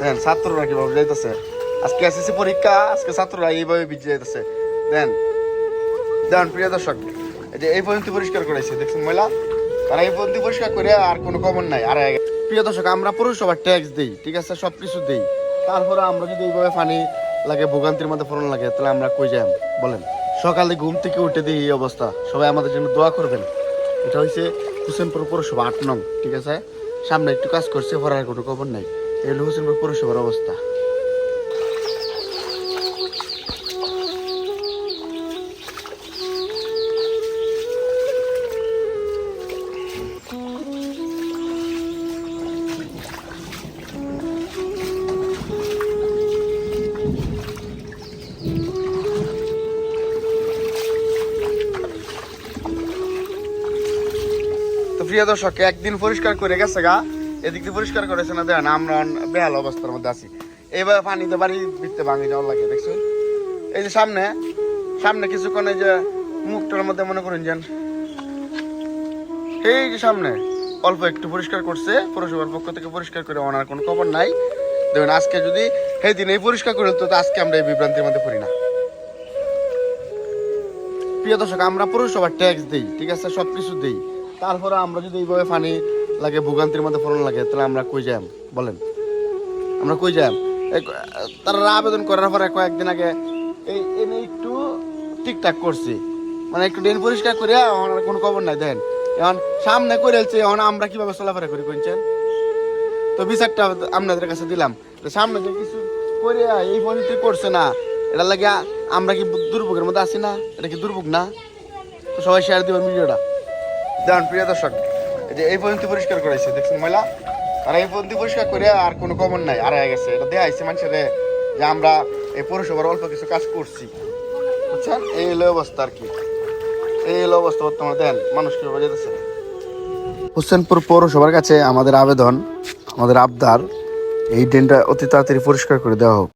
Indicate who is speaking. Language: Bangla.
Speaker 1: দেন, ছাত্ররা কীভাবে যাইতেছে? আজকে এসএসসি পরীক্ষা, আজকে ছাত্ররা এইভাবে ভিজে যাইতেছে দেন দেন, প্রিয় দর্শক, এই যে এই পর্যন্ত পরিষ্কার করেছে দেখছেন মহিলা? তারা এই পর্যন্ত পরিষ্কার করে আর কোনো খবর নাই, আর প্রিয় দর্শক, আমরা পুরসভার ট্যাক্স দিই, ঠিক আছে? সব কিছু দিই। তারপরে আমরা যদি এইভাবে পানি লাগে, ভোগান্তির মধ্যে ফোরন লাগে, তাহলে আমরা কই যাই বলেন, সকালে ঘুম থেকে উঠে দিই এই অবস্থা। সবাই আমাদের জন্য দোয়া করবেন। এটা হচ্ছে হুসেনপুর পৌরসভা আট নং, ঠিক আছে? সামনে একটু কাজ করছে ভরার কোনো খবর নাই। এই হলো হুসেনপুর পৌরসভার অবস্থা। প্রিয় দর্শক একদিন পরিষ্কার করে গেছে গা। এদিক দিয়ে পরিষ্কার করেছে না দেখেন আমরা বেহাল অবস্থার মধ্যে আছি। এইভাবে পানিতে বাড়ি ভিতরে ভাঙে যাওয়ার লাগে দেখছেন এই যে সামনে সামনে কিছুক্ষণ এই যে মুখটার মধ্যে মনে করুন যেন। এই যে সামনে, অল্প একটু পরিষ্কার করছে, পৌরসভার পক্ষ থেকে পরিষ্কার করে ওনার কোনো খবর নাই। দেখুন, আজকে যদি সেই দিন এই পরিষ্কার করে তো আজকে আমরা এই বিভ্রান্তির মধ্যে পড়ি না। প্রিয় দর্শক, আমরা পৌরসভার ট্যাক্স দিই, ঠিক আছে? সব কিছু দিই। তারপরে আমরা যদি এইভাবে পানি লাগে, ভোগান্তির মধ্যে ফোরন লাগে, তাহলে আমরা কই যাই বলেন। আমরা কই যাই তারা আবেদন করার পরে কয়েকদিন আগে এই, এনে একটু ঠিকঠাক করছি। মানে একটু ড্রেন পরিষ্কার করে আর কোনো খবর নাই দেন এখন সামনে করে এলছে, এখন আমরা কীভাবে চলাফেরা করি কোনছেন তো বিচারটা আপনাদের কাছে দিলাম। তো সামনে যে কিছু করে, এই পর্যন্ত করছে না। এটা লাগে আমরা কি দুর্ভোগের মধ্যে আছি না? এটা কি দুর্ভোগ না? তো সবাই শেয়ার দিবেন ভিডিওটা। দেন, প্রিয় দর্শক যে এই পর্যন্ত পরিষ্কার করেছে দেখছেন মহিলা তারা এই পর্যন্ত পরিষ্কার করে আর কোনো খবর নাই আর গেছে। এটা দেয়া হয়েছে মানুষের যে আমরা এই পৌরসভার অল্প কিছু কাজ করছি। বুঝছেন? এই হলো অবস্থা আর কি। এই হলো অবস্থা বর্তমানে, দেন, মানুষ কীভাবে যেতেছে। হোসেনপুর পৌরসভার কাছে আমাদের আবেদন, আমাদের আবদার, এই ড্রেনটা অতি তাড়াতাড়ি পরিষ্কার করে দেওয়া হোক।